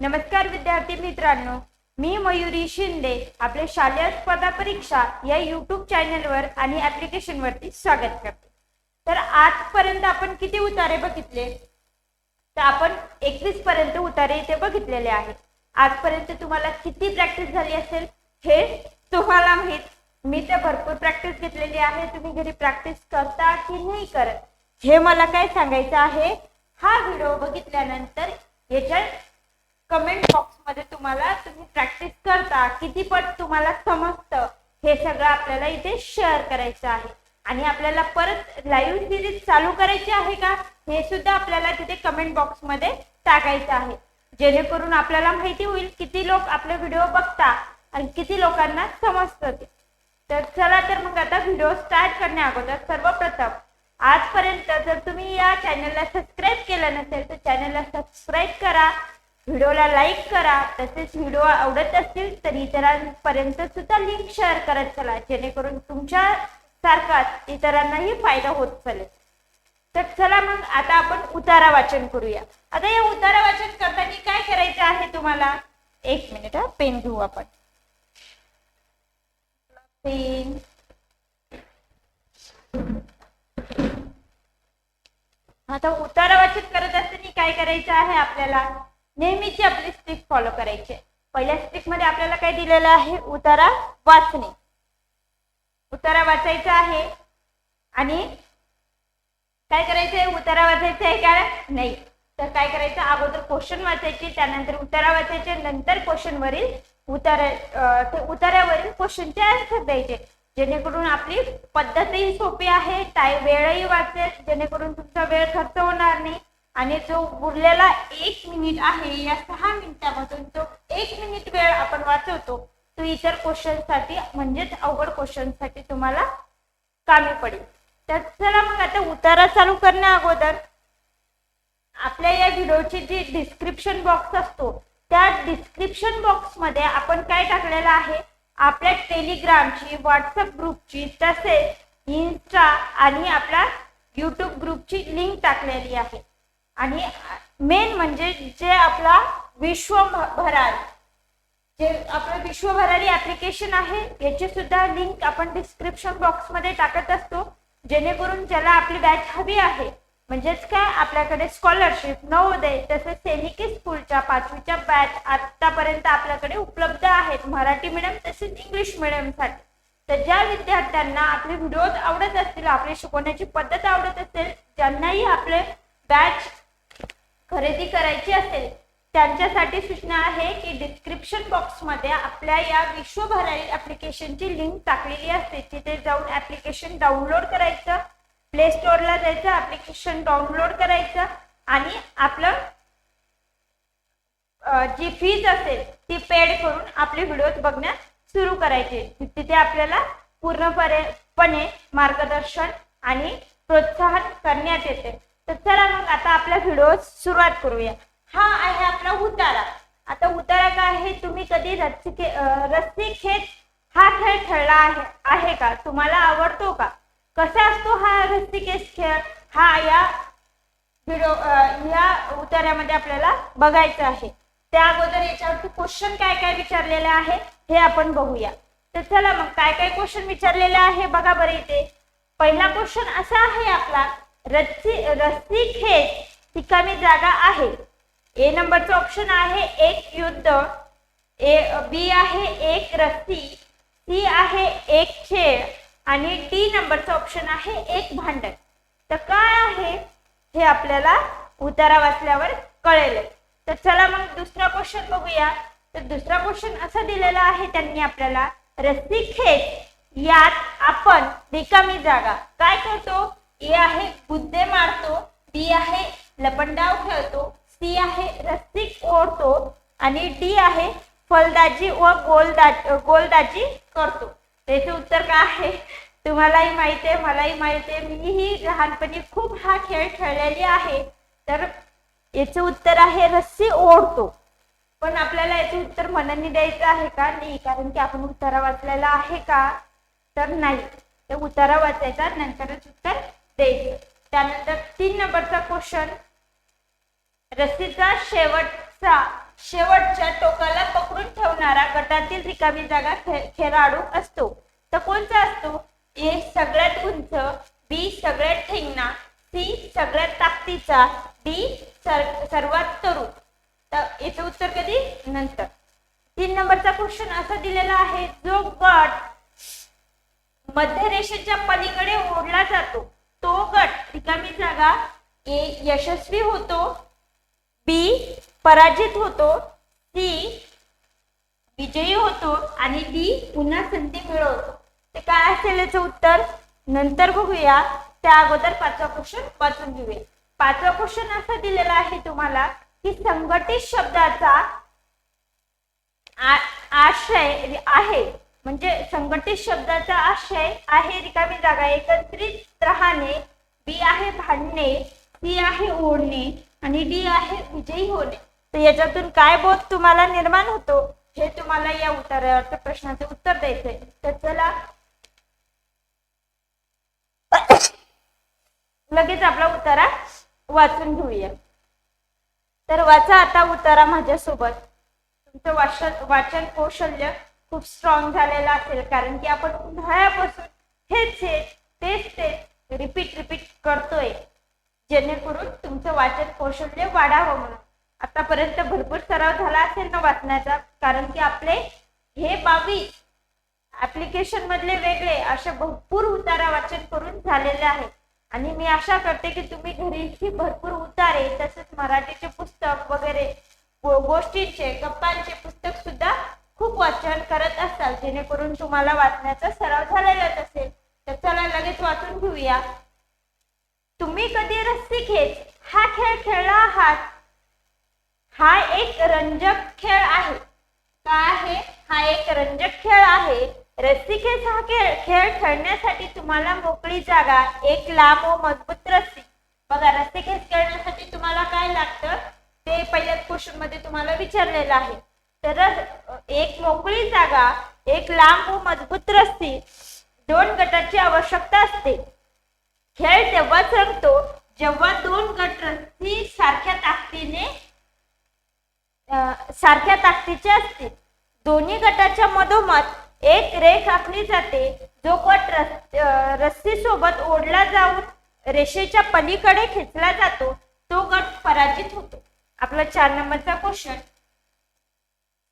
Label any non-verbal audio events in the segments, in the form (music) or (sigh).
नमस्कार विद्यार्थी मित्रांनो मी मयुरी शिंदे आपले शालेय स्पर्धा परीक्षा या युट्यूब चॅनलवर आणि ऍप्लिकेशन वरती स्वागत करते. तर आजपर्यंत आपण किती उतारे बघितले? तर आपण एकवीस पर्यंत उतारे इथे बघितलेले आहेत. आजपर्यंत तुम्हाला किती प्रॅक्टिस झाली असेल हे तुम्हाला माहीत. मी तर भरपूर प्रॅक्टिस घेतलेली आहे. तुम्ही घरी प्रॅक्टिस करता की नाही करत हे मला काय सांगायचं आहे? हा व्हिडिओ बघितल्यानंतर याच्या कमेंट बॉक्समध्ये तुम्हाला तुम्ही प्रॅक्टिस करता किती पट तुम्हाला समजतं हे सगळं आपल्याला इथे शेअर करायचं आहे. आणि आपल्याला परत लाईव्ह सिरीज चालू करायची आहे का हे सुद्धा आपल्याला तिथे कमेंट बॉक्समध्ये टाकायचं आहे. जेणेकरून आपल्याला माहिती होईल किती लोक आपले व्हिडिओ बघता आणि किती लोकांना समजतं ते. तर चला तर मग आता व्हिडिओ स्टार्ट करण्या अगोदर सर्वप्रथम आजपर्यंत जर तुम्ही या चॅनलला सबस्क्राईब केलं नसेल तर चॅनलला सबस्क्राईब करा. व्हिडिओला लाईक करा तसेच व्हिडिओ आवडत असतील तर इतरांपर्यंत सुद्धा लिंक शेअर करत चला जेणेकरून तुमच्या सारखाच इतरांनाही फायदा होत चालेल. तर चला मग आता आपण उतारा वाचन करूया. आता या उतारा वाचन करताना काय करायचं आहे तुम्हाला? एक मिनिट हा पेन घेऊ आपण. पेन आता उतारा वाचन करत असताना काय करायचं आहे आपल्याला? नेहमीची आपली स्ट्रिक फॉलो करायची. पहिल्या स्ट्रिकमध्ये आपल्याला काय दिलेलं आहे? उतारा वाचणे. उतारा वाचायचा आहे आणि काय करायचंय? उतारा वाचायचा आहे का? नाही. तर काय करायचं? अगोदर क्वेश्चन वाचायचे त्यानंतर उतारा वाचायचे नंतर क्वेश्चन वरील उतारा उतारावरील ते क्वेश्चनचे आन्सर द्यायचे. जेणेकरून आपली पद्धतही सोपी आहे टाय वेळही वाचेल जेणेकरून तुमचा वेळ खर्च होणार नाही. आणि जो उरलेला एक मिनिट आहे या सहा मिनिटामधून जो एक मिनिट वेळ आपण वाचवतो तो इतर क्वेश्चनसाठी म्हणजेच अवघड क्वेश्चनसाठी तुम्हाला कामी पडेल. तर चला मग आता उतारा चालू करण्या अगोदर. आपल्या या व्हिडिओची जी डिस्क्रिप्शन बॉक्स असतो त्या डिस्क्रिप्शन बॉक्समध्ये आपण काय टाकलेलं आहे? आपल्या टेलिग्रामची व्हॉट्सअप ग्रुपची तसेच इन्स्टा आणि आपल्या युट्यूब ग्रुपची लिंक टाकलेली आहे. आणि मेन म्हणजे जे आपला विश्वभरात जे आपलं विश्वभरारी ऍप्लिकेशन आहे याची सुद्धा लिंक आपण डिस्क्रिप्शन बॉक्समध्ये टाकत असतो. जेणेकरून ज्याला आपली बॅच हवी आहे म्हणजेच काय आपल्याकडे स्कॉलरशिप नवोदय तसेच सैनिकी स्कूलच्या पाचवीच्या बॅच आतापर्यंत आपल्याकडे उपलब्ध आहेत. मराठी मीडियम तसेच इंग्लिश मीडियमसाठी तर ज्या विद्यार्थ्यांना आपले व्हिडिओ आवडत असतील आपली शिकवण्याची पद्धत आवडत असेल ज्यांनाही आपले बॅच खरेदी करायची असेल त्यांच्यासाठी सूचना आहे की डिस्क्रिप्शन बॉक्समध्ये आपल्या या विश्वभरारी ॲप्लिकेशनची लिंक टाकलेली असते. तिथे जाऊन ॲप्लिकेशन डाउनलोड करायचं प्ले स्टोअरला जायचं ॲप्लिकेशन डाउनलोड करायचं आणि आपलं जी फीज असेल ती पेड करून आपले व्हिडिओज बघण्यास सुरू करायचे. तिथे आपल्याला पूर्णपणे पणे मार्गदर्शन आणि प्रोत्साहन करण्यात येते. तर चला मग आता आपल्या व्हिडिओ सुरुवात करूया. हा आहे आपला उतारा. आता उतारा काय आहे? तुम्ही कधी रस्सी रस्सी खेच हा खेळ खेळला आहे आहे का? तुम्हाला आवडतो का? कसा असतो हा रस्सी केस खेळ? हा या व्हिडिओ या उतार्यामध्ये आपल्याला बघायचं आहे. त्या अगोदर याच्यावरती क्वेश्चन काय काय विचारलेले आहे हे आपण बघूया. तर चला मग काय काय क्वेश्चन विचारलेले आहे बघा बरं इथे. पहिला क्वेश्चन असा आहे आपला रस्सी रस्सी खेच रिकामी जागा आहे. ए नंबरचं ऑप्शन आहे एक युद्ध. ए बी आहे एक रस्सी. सी आहे एक खेळ. आणि डी नंबरचं ऑप्शन आहे एक भांडण. तर काय आहे? हे आपल्याला उतारा वाचल्यावर कळेल. तर चला मग दुसरा क्वेश्चन बघूया. तर दुसरा क्वेश्चन असा दिलेला आहे त्यांनी आपल्याला रस्सी खेच यात आपण रिकामी जागा. काय करतो ए आहे बुद्धे मारतो बी आहे लपंडाव खेळतो सी आहे रस्सी ओढतो आणि डी आहे फलदाजी व गोलदा गोलदाजी करतो. त्याचे उत्तर काय आहे? तुम्हालाही माहिती आहे मलाही माहिती आहे. मीही लहानपणी खूप हा खेळ खेळलेली आहे. तर याचं उत्तर आहे रस्सी ओढतो. पण आपल्याला याचे उत्तर मनाने द्यायचं आहे का? नाही कारण की आपण उतारा वाचलेला आहे का? तर नाही. तर उतारा वाचायचा नंतरच उत्तर द्यायचं त्यानंतर तीन नंबरचा क्वेश्चन रस्सीचा शेवटचा शेवटच्या टोकाला पकडून ठेवणारा गटातील रिकामी जागा खेळाडू असतो. तर कोणता असतो? ए सगळ्यात उंच बी सगळ्यात ठेंगणा सी सगळ्यात ताकदीचा डी सर- सर्वात तरुण. तर याचं उत्तर कधी? नंतर. तीन नंबरचा क्वेश्चन असा दिलेला आहे जो गट मध्य रेषेच्या पलीकडे ओढला जातो. तो गट रिकामी जागा ए यशस्वी होतो बी पराजित होतो सी विजयी होतो आणि डी पुन्हा संधी मिळवतो. ते काय असेल याचं उत्तर? नंतर बघूया. त्या अगोदर पाचवा क्वेश्चन वाचून घेऊया. पाचवा क्वेश्चन असा दिलेला आहे तुम्हाला की संघटित शब्दाचा आ- आशय आहे. म्हणजे संघटित शब्दाचा आशय आहे रिकामी जागा. एकत्रित राहणे बी आहे भांडणे सी आहे ओढणे आणि डी आहे विजयी होणे. तर याच्यातून काय बोध तुम्हाला निर्माण होतो हे तुम्हाला या उत्तराच्या प्रश्नाचे उत्तर द्यायचंय. तर चला. लगेच आपला उतारा वाचून घेऊया. तर वाचा आता उतारा माझ्यासोबत. तुमचं वाचन वाचन कौशल्य खूप स्ट्रॉंग झालेला असेल कारण की आपण उन्हाळ्यापासून हेच हेच तेच तेच रिपीट रिपीट करतोय. जेणेकरून तुमचं वाचन कौशल्य वाढावं म्हणून. आतापर्यंत भरपूर सराव झाला असेल ना वाचण्याचा कारण की आपले हे बावीस ऍप्लिकेशन मधले वेगळे असे भरपूर उतारा वाचन करून झालेले आहे आणि मी आशा करते की तुम्ही घरीही भरपूर उतारे तसेच मराठीचे पुस्तक वगैरे गोष्टींचे गप्पांचे पुस्तक सुद्धा खूप वाचन करत असाल जेणेकरून तुम्हाला वाचण्याचा सराव झालेलाच असेल. तर चला लगेच वाचून घेऊया. तुम्ही कधी रस्सी खेच हा खेळ खेळला आहात? हा एक रंजक खेळ आहे. काय आहे? हा एक रंजक खेळ आहे. रस्सी खेच हा खेळ खेळ खेळण्यासाठी तुम्हाला मोकळी जागा एक लांब व मजबूत रस्सी. बघा रस्सी खेच खेळण्यासाठी तुम्हाला काय लागतं? ते पहिल्याच क्वेश्चनमध्ये तुम्हाला विचारलेलं आहे. तर एक मोकळी जागा एक लांब व मजबूत रस्सी दोन गटाची आवश्यकता असते. खेळ तेव्हाच रंगतो जेव्हा दोन गट रस्ती सारख्या ताकदीने सारख्या ताकदीचे असतील दोन्ही गटाच्या मधोमध एक रेख आखली जाते. जो गट रस्सी सोबत ओढला जाऊन रेषेच्या पलीकडे खेचला जातो तो गट पराजित होतो. आपला चार नंबरचा क्वेश्चन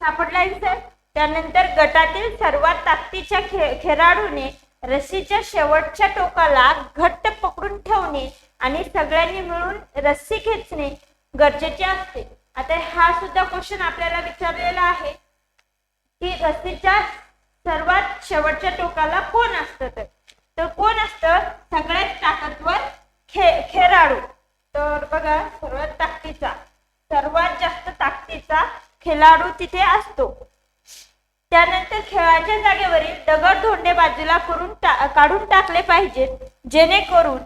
सापडलाय सर. त्यानंतर गटातील सर्वात ताकदीच्या खे खेळाडूने रस्सीच्या शेवटच्या टोकाला घट्ट पकडून ठेवणे आणि सगळ्यांनी मिळून रस्सी खेचणे गरजेचे असते. आता हा सुद्धा क्वेश्चन आपल्याला विचारलेला आहे की रस्सीच्या सर्वात शेवटच्या टोकाला कोण असतं तर? तर कोण असतं? सगळ्यात ताकदवर खे खेळाडू. तर बघा सर्वात ताकदीचा सर्व खेळाडू तिथे असतो. त्यानंतर खेळाच्या जागेवरील दगड धोंडे बाजूला करून टा- काढून टाकले पाहिजेत जेणेकरून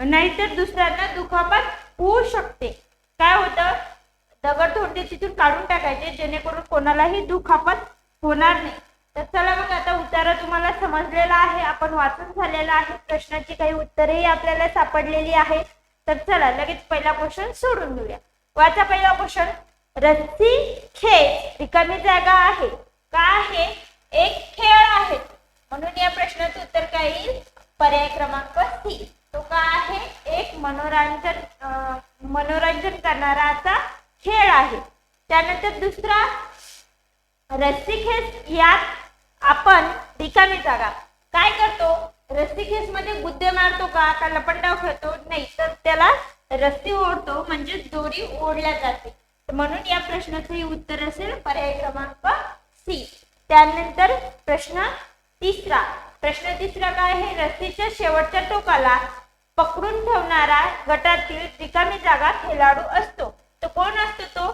नाहीतर दुसऱ्यांना दुखापत होऊ शकते. काय होतं? दगड धोंडे तिथून काढून टाकायचे जेणेकरून कोणालाही दुखापत होणार नाही. तर चला मग आता उत्तर तुम्हाला समजलेलं आहे आपण वाचून झालेलं आहे. प्रश्नाची काही उत्तरेही आपल्याला सापडलेली आहे. तर चला लगेच पहिला क्वेश्चन सोडून घेऊया वाचा पहिला क्वेश्चन रस्सी खेळ रिकामी जागा आहे. का आहे? एक खेळ आहे. म्हणून या प्रश्नाचं उत्तर काय येईल? पर्याय क्रमांक सी तो का आहे? एक मनोरंजन मनोरंजन मनोरंजन करणाराचा खेळ आहे. त्यानंतर दुसरा रस्सीखेच यात आपण रिकामी जागा. काय करतो? रस्सीखेच मध्ये गुद्दे मारतो का? का लपंडाव खेळतो. नाही तर त्याला रस्सी ओढतो म्हणजे दोरी ओढल्या जाते. म्हणून या प्रश्नाचं उत्तर असेल पर्याय क्रमांक सी त्यानंतर प्रश्न तिसरा. प्रश्न तिसरा काय आहे? रस्सीच्या शेवटच्या टोकाला पकडून ठेवणारा गटातील रिकामी जागा खेळाडू असतो. तो कोण असतो तो?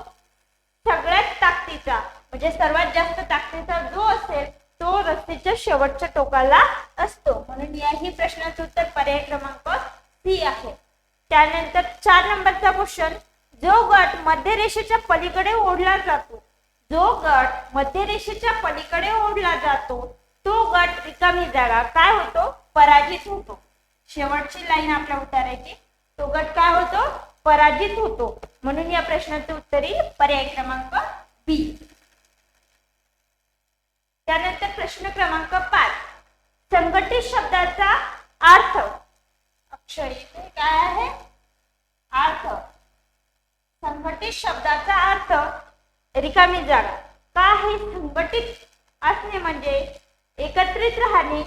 सगळ्यात ताकदीचा म्हणजे सर्वात जास्त ताकदीचा जो असेल तो रस्त्याच्या शेवटच्या टोकाला असतो. म्हणून याही प्रश्नाचं उत्तर पर्याय क्रमांक सी आहे. त्यानंतर चार नंबरचा क्वेश्चन जो गट मध्यरेषेच्या पलीकडे ओढला जातो जो गट मध्यरेषेच्या पलीकडे ओढला जातो तो गट रिकामी जागा काय होतो? पराजित होतो. शेवटची लाईन आपल्या उतारायची. तो गट काय होतो? पराजित होतो. म्हणून या प्रश्नाचे उत्तर येईल पर्याय क्रमांक बी. त्यानंतर प्रश्न क्रमांक पाच. संघटित शब्दाचा अर्थ अक्षय इथे काय आहे अर्थ संघटित शब्दाचा अर्थ रिकामी जागा. का हे संघटित असणे म्हणजे एकत्रित राहणे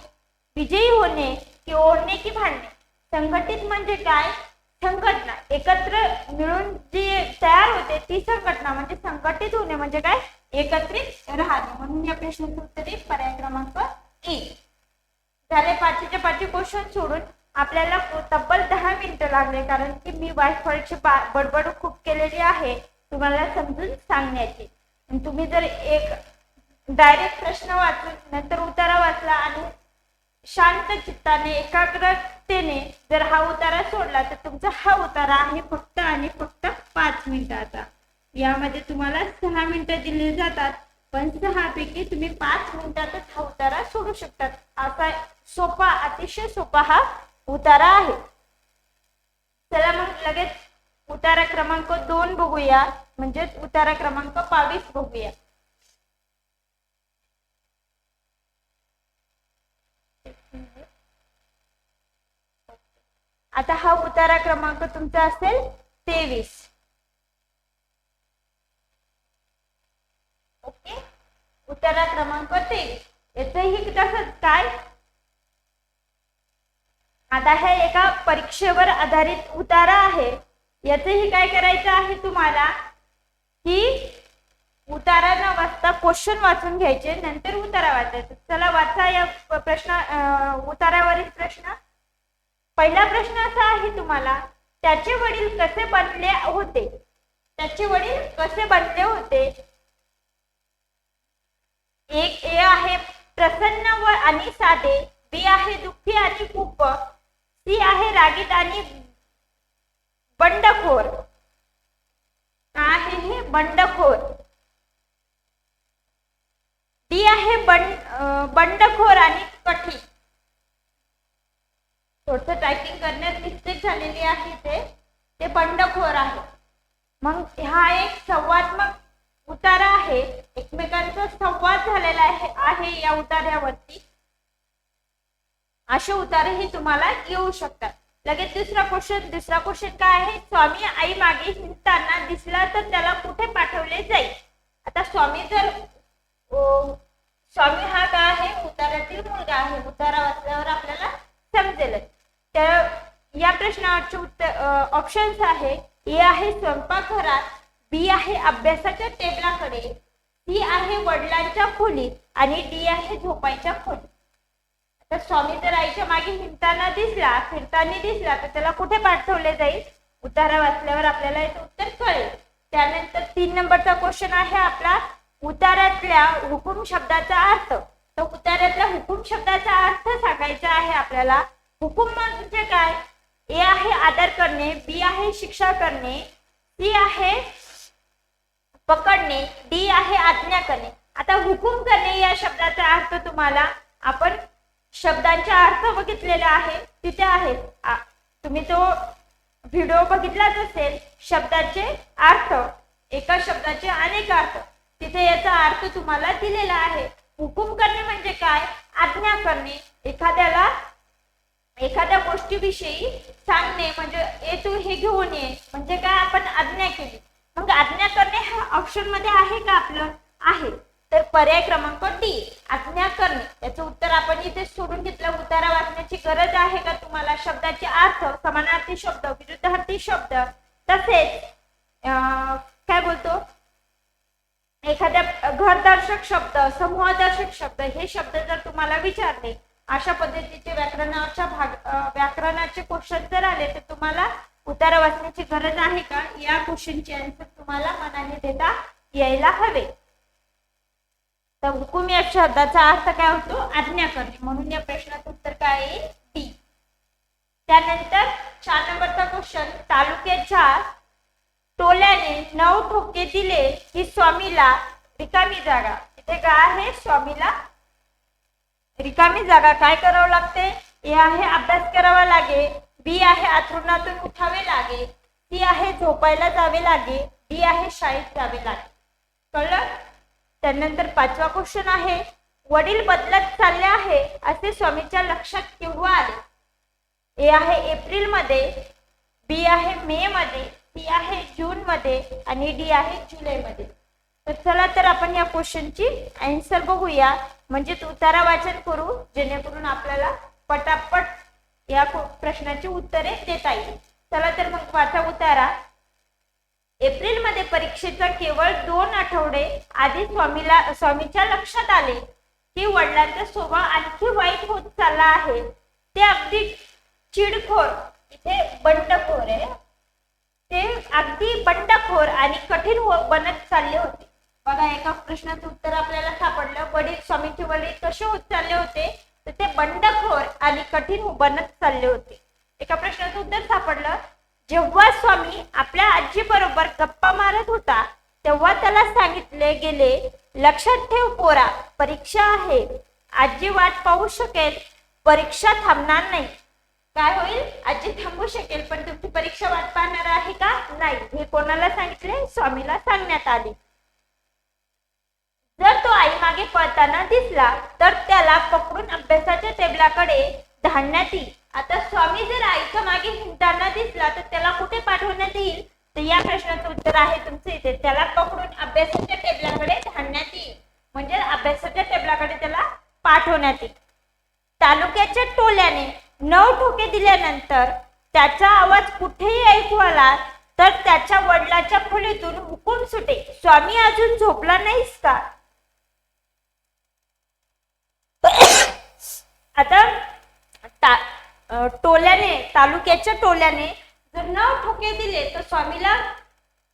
विजयी होणे की ओढणे की भांडणे. संघटित म्हणजे काय? संघटना. एकत्र मिळून जी तयार होते ती संघटना म्हणजे संघटित होणे म्हणजे काय? एकत्रित राहणे. म्हणून या प्रश्नाचं उत्तर पर्याय क्रमांक एक झाले पाचशेच्या पाचशे क्वेश्चन सोडून आपल्याला तब्बल दहा मिनिटं लागले कारण की मी वायफायची बडबड खूप केलेली आहे तुम्हाला समजून सांगण्याची. तुम्ही जर एक डायरेक्ट प्रश्न वाचून नंतर उतारा वाचला आणि शांत चित्ताने एकाग्रतेने जर हा उतारा सोडला तर तुमचा हा उतारा आहे फक्त आणि फक्त पाच मिनिटाचा. यामध्ये तुम्हाला सहा मिनिटं दिली जातात पण सहापैकी तुम्ही पाच मिनिटातच हा उतारा सोडू शकतात. असा सोपा अतिशय सोपा हा उतारा आहे. चला मग लगेच उतारा क्रमांक दोन बघूया. म्हणजेच उतारा क्रमांक बावीस बघूया. आता हा उतारा क्रमांक तुमचा असेल तेवीस. ओके? उतारा क्रमांक तेवीस. याचही तसंच काय? आता हे एका परीक्षेवर आधारित उतारा आहे. याचंही काय करायचं आहे तुम्हाला? की उतारा न वाचता क्वेश्चन वाचून घ्यायचे नंतर उतारा वाचायचा. चला वाचा या प्रश्न उतारावरील प्रश्न. पहिला प्रश्न असा आहे तुम्हाला त्याचे वडील कसे बनले होते? त्याचे वडील कसे बनले होते? एक ए आहे प्रसन्न व आणि साधे बी आहे दुःखी आणि खूप ती आहे रागीत आणि बंडखोर. आहे हे बंडखोर. डी आहे बंड बंडखोर आणि कठी. थोडस टायपिंग करण्यात मिस्टेक झालेली आहे ते. ते बंडखोर आहे. मग हा एक संवादात्मक उतारा आहे. एकमेकांचा संवाद झालेला आहे या उतार्यावरती असे उतारे हे तुम्हाला येऊ शकतात. लगेच दुसरा क्वेश्चन दुसरा क्वेश्चन काय आहे? स्वामी आई मागे हिंडताना दिसला तर त्याला कुठे पाठवले जाईल? आता स्वामी जर स्वामी हा काय आहे? उतारातील मुलगा आहे. उतारा वाचल्यावर आपल्याला समजेल. तर या प्रश्नावरचे उत्तर ऑप्शन्स आहे. ए आहे स्वयंपाकघरात बी आहे अभ्यासाच्या टेबलाकडे सी आहे वडिलांच्या खोलीत आणि डी आहे झोपायच्या खोलीत. तर स्वामी जर आईच्या मागे हिंडताना दिसला फिरताना दिसला तर त्याला कुठे पाठवले जाईल? उतारा वाचल्यावर आपल्याला याचं उत्तर कळेल. त्यानंतर तीन नंबरचा क्वेश्चन आहे आपला उतारातल्या हुकुम शब्दाचा अर्थ. तर उतारातल्या हुकुम शब्दाचा अर्थ सांगायचा आहे आपल्याला हुकुम म्हणजे काय? ए आहे आदर करणे बी आहे शिक्षा करणे सी आहे पकडणे डी आहे आज्ञा करणे. आता हुकुम करणे या शब्दाचा अर्थ तुम्हाला आपण शब्दांचे अर्थ बघितलेला आहे तिथे आहे तुम्ही तो व्हिडिओ बघितलाच असेल शब्दाचे अर्थ. एका शब्दाचे अनेक अर्थ. तिथे याचा अर्थ तुम्हाला दिलेला आहे. हुकुम करणे म्हणजे काय? आज्ञा करणे. एखाद्याला एखाद्या गोष्टीविषयी सांगणे म्हणजे ए तू हे घेऊन ये. म्हणजे काय? आपण आज्ञा केली. मग आज्ञा करणे हा ऑप्शनमध्ये आहे का आपलं? आहे. तर पर्याय क्रमांक डी आज्ञा करणे. याचं उत्तर आपण इथे सोडून घेतलं. उतारा वाचण्याची गरज आहे का तुम्हाला? शब्दाचे अर्थ समानार्थी शब्द विरुद्धार्थी शब्द तसेच काय बोलतो? एखाद्या घरदर्शक शब्द समूहदर्शक शब्द हे शब्द जर तुम्हाला विचारले अशा पद्धतीचे व्याकरणाच्या भाग व्याकरणाचे क्वेश्चन जर आले तर तुम्हाला उतारा वाचण्याची गरज आहे का? या क्वेश्चनचे आन्सर तुम्हाला मनाने देता यायला हवे. तर हुकुम या शब्दाचा अर्थ काय होतो? आज्ञा करणे. म्हणून या प्रश्नाचं उत्तर काय आहे? डी. त्यानंतर चार नंबरचा क्वेश्चन तालुक्याच्या टोल्याने नऊ ठोके दिले की स्वामीला रिकामी जागा. इथे काय आहे? स्वामीला रिकामी जागा. काय करावं लागते? ए आहे अभ्यास करावा लागे. बी आहे आथरुणातून उठावे लागे. सी आहे झोपायला जावे लागे. डी आहे शाळेत जावे लागे. कळलं? त्यानंतर पाचवा क्वेश्चन आहे वडील बदलत चालले आहे असे स्वामीच्या लक्षात केव्हा आले? ए आहे एप्रिलमध्ये बी आहे मे मध्ये सी आहे जून मध्ये आणि डी आहे जुलै मध्ये. तर चला तर आपण या क्वेश्चनची आन्सर बघूया. म्हणजे उतारा वाचन करू जेणेकरून आपल्याला पटापट या प्रश्नाची उत्तरे देता येईल. चला तर मग वाचा उतारा. एप्रिलमध्ये परीक्षेचा केवळ दोन आठवडे आधी स्वामीला स्वामीच्या लक्षात आले की वडिलांचा स्वभाव आणखी वाईट होत चालला आहे. ते अगदी चिडखोर इथे बंडखोर आहे. ते अगदी बंडखोर आणि कठीण हो- बनत चालले होते. बघा एका प्रश्नाचं उत्तर आपल्याला सापडलं. वडील स्वामीचे वडील कसे होत चालले होते? तर ते बंडखोर आणि कठीण बनत चालले होते. एका प्रश्नाचं उत्तर सापडलं. जेव्हा स्वामी आपल्या आजी बरोबर गप्पा मारत होता तेव्हा त्याला सांगितले गेले लक्षात ठेव पोरा परीक्षा आहे. आजी वाट पाहू शकेल परीक्षा थांबणार नाही. काय होईल? आजी थांबू शकेल पण तुमची परीक्षा वाट पाहणार आहे का? नाही. हे कोणाला सांगितले? स्वामीला सांगण्यात आले. जर तो आई मागे पळताना दिसला तर त्याला पकडून अभ्यासाच्या टेबलाकडे धाडण्यात येईल. आता स्वामी जर आईच्या मागे हिंडताना दिसला तर त्याला कुठे पाठवण्यात येईल? तर या प्रश्नाचं उत्तर आहे तुमचं इथे. त्याला पकडून अभ्यासाच्या टेबलाकडे धाडण्यात येईल. म्हणजे अभ्यासाच्या टेबलाकडे त्याला पाठवण्यात येईल. तालुक्याच्या टोल्याने नऊ ठोके दिल्यानंतर त्याचा आवाज कुठेही ऐकू आला तर त्याच्या वडिलाच्या खोलीतून हुकूम सुटे. स्वामी अजून झोपला नाहीस का? (coughs) आता टोल्याने तालुक्याच्या टोल्याने जर नऊ ठोके दिले तर स्वामीला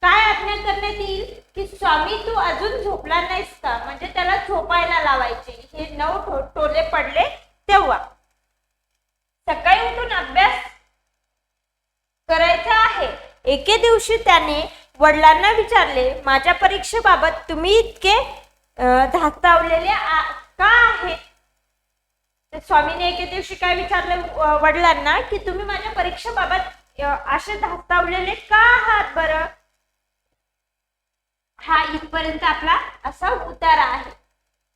काय आज्ञा करण्यात येईल? की स्वामी तू अजून झोपला नाहीस का? म्हणजे त्याला झोपायला लावायचे. हे नऊ टोले पडले तेव्हा. सकाळी उठून अभ्यास करायचा आहे. एके दिवशी त्याने वडिलांना विचारले माझ्या परीक्षेबाबत तुम्ही इतके धास्तावलेले आ- का आहेत? स्वामीने एके दिवशी काय विचारलं वडिलांना की तुम्ही माझ्या परीक्षेबाबत असे धास्तावलेले का आहात बरं? हा इथपर्यंत आपला असा उतारा आहे.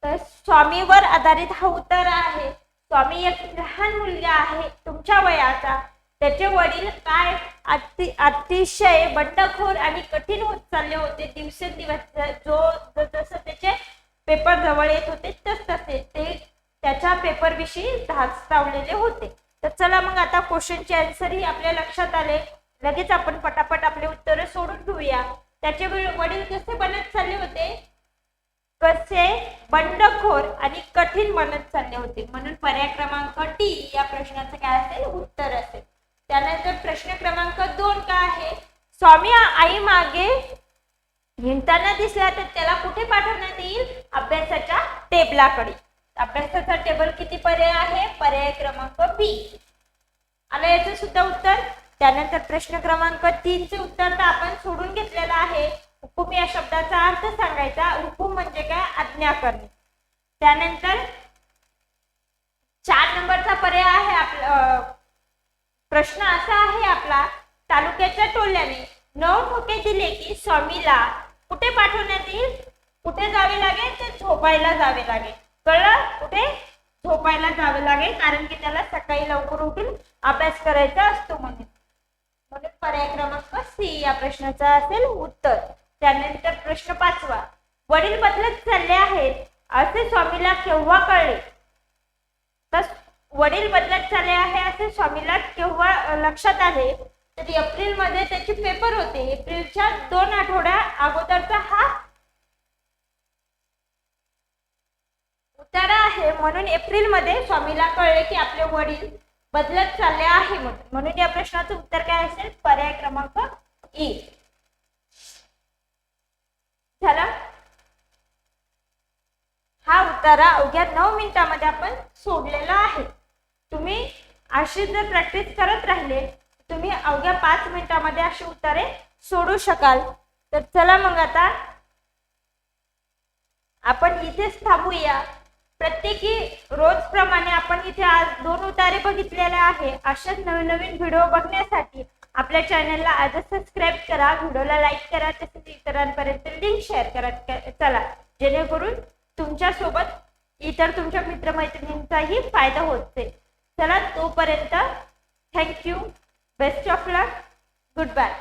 तर स्वामीवर आधारित हा उतारा आहे. स्वामी एक लहान मुलगा आहे तुमच्या वयाचा. त्याचे वडील काय अति अतिशय बंडखोर आणि कठीण होत चालले होते. दिवसेंदिवस जो जसं त्याचे पेपर जवळ येत होते तस तसे ते त्याच्या पेपर विषयी लावलेले होते. तर चला मग आता क्वेश्चनचे आन्सर ही आपल्या लक्षात आले. लगेच आपण पटापट आपले उत्तरे सोडून घेऊया. त्याचे वडील कसे बनत चालले होते? कसे? बंडखोर आणि कठीण बनत चालले होते. म्हणून पर्याय क्रमांक टी या प्रश्नाचं काय असेल? उत्तर असेल. त्यानंतर प्रश्न क्रमांक दोन काय आहे? स्वामी आई मागे हिंडताना दिसला तर त्याला कुठे पाठवण्यात येईल? अभ्यासाच्या टेबलाकडे. अभ्यासाचा टेबल किती पर्याय आहे? पर्याय क्रमांक बी आलं याचं सुद्धा उत्तर? त्यानंतर प्रश्न क्रमांक तीनचे उत्तर तर आपण सोडून घेतलेलं आहे. हुकूम या शब्दाचा अर्थ सांगायचा. हुकूम म्हणजे काय? आज्ञा करणे. त्यानंतर चार नंबरचा पर्याय आहे आपला प्रश्न असा आहे आपला तालुक्याच्या टोल्याने नऊ ठोके दिले की स्वामीला कुठे पाठवण्यात येईल? कुठे जावे लागेल? ते झोपायला जावे लागेल. कळलं? कुठे? झोपायला जावे लागेल कारण की त्याला सकाळी लवकर उठून अभ्यास करायचा असतो म्हणून. म्हणून पर्याय क्रमांक सी या प्रश्नाचा असेल उत्तर. त्यानंतर प्रश्न पाचवा. वडील बदलत चालले आहेत असे स्वामीला केव्हा कळले? तर वडील बदलत चालले आहे असे स्वामीला केव्हा लक्षात आले? तर एप्रिलमध्ये त्याचे पेपर होते. एप्रिलच्या दोन आठवड्या अगोदरचा हा उतारा आहे. म्हणून एप्रिलमध्ये स्वामीला कळले की आपले वडील बदलत चालले आहे म्हणून. म्हणून या प्रश्नाचं उत्तर काय असेल? पर्याय क्रमांक ई. झाला? हा उतारा अवघ्या नऊ मिनिटामध्ये आपण सोडलेला आहे. तुम्ही अशी जर प्रॅक्टिस करत राहिले तुम्ही अवघ्या पाच मिनिटामध्ये अशी उतारे सोडू शकाल. तर चला मग आता आपण इथेच थांबूया. प्रत्येकी रोज प्रमाणे आपण इथे आज दोन उतारे बघितलेले आहे. अशाच नवीन नवीन व्हिडिओ बघण्यासाठी आपल्या चॅनलला आजच सबस्क्राईब करा व्हिडिओला लाईक करा तसेच इतरांपर्यंत लिंक शेअर करा. चला जेणेकरून तुमच्यासोबत इतर तुमच्या मित्रमैत्रिणींचाही फायदा होते चला तोपर्यंत thank you best of luck goodbye